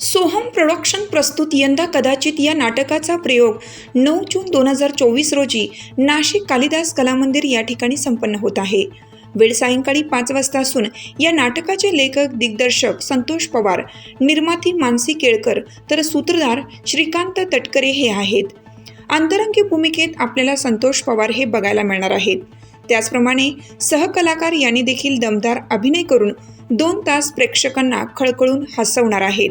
Soham production प्रस्तुत यंदा कदाचित या नाटकाचा प्रयोग नऊ जून दोन हजार चोवीस रोजी नाशिक कालिदास कला मंदिर या ठिकाणी संपन्न होत आहे. वेळ सायंकाळी पाच वाजता असून या नाटकाचे लेखक दिग्दर्शक संतोष पवार निर्माती मानसी केळकर तर सूत्रधार श्रीकांत तटकरे हे आहेत. अंतरंगी भूमिकेत आपल्याला संतोष पवार हे बघायला मिळणार आहेत. त्याचप्रमाणे सहकलाकार यांनी देखील दमदार अभिनय करून दोन तास प्रेक्षकांना खळखळून हसवणार आहेत.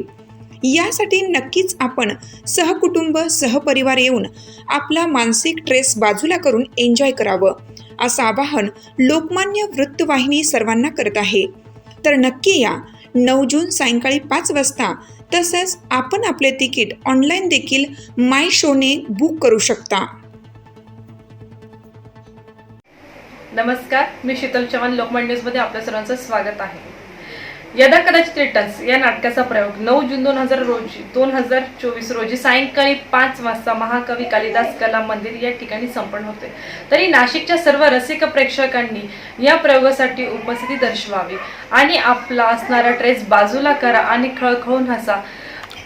यासाठी नक्कीच आपण सहकुटुंब सहपरिवार येऊन आपला मानसिक ट्रेस बाजूला करून एन्जॉय करावं असं आवाहन लोकमान्य वृत्तवाहिनी सर्वांना करत आहे. तर नक्की या. नऊ जून सायंकाळी पाच वाजता तसंच आपण आपले तिकीट ऑनलाईन देखील माय शोने बुक करू शकता. नमस्कार मी शीतल चव्हाण लोकमान्य न्यूजमध्ये आपल्या सर्वांचं स्वागत आहे. यदा कदाचित रिटर्न्स या नाटकाचा प्रयोग. नऊ जून दोन हजार रोजी दोन हजार चोवीस रोजी सायंकाळी पाच वाजता महाकवी कालिदास कला मंदिर या ठिकाणी संपन्न होते. तरी नाशिकच्या सर्व रसिक प्रेक्षकांनी या प्रयोगासाठी उपस्थिती दर्शवावी आणि आपला असणारा ट्रेस बाजूला करा आणि खळखळून हसा.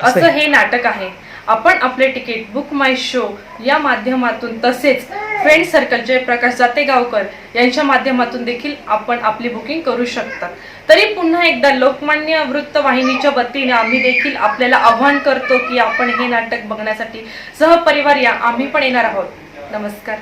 असं हे नाटक आहे. आपण आपले तिकीट बुक माय शो या माध्यमातून तसेच फ्रेंड सर्कल जयप्रकाश जातेगावकर यांच्या माध्यमातून देखील आपण आपली बुकिंग करू शकता. तरी पुन्हा एकदा लोकमान्य वृत्तवाहिनीच्या वतीने आम्ही देखील आपल्याला आव्हान करतो की आपण हे नाटक बघण्यासाठी सहपरिवार या आम्ही पण येणार आहोत. नमस्कार.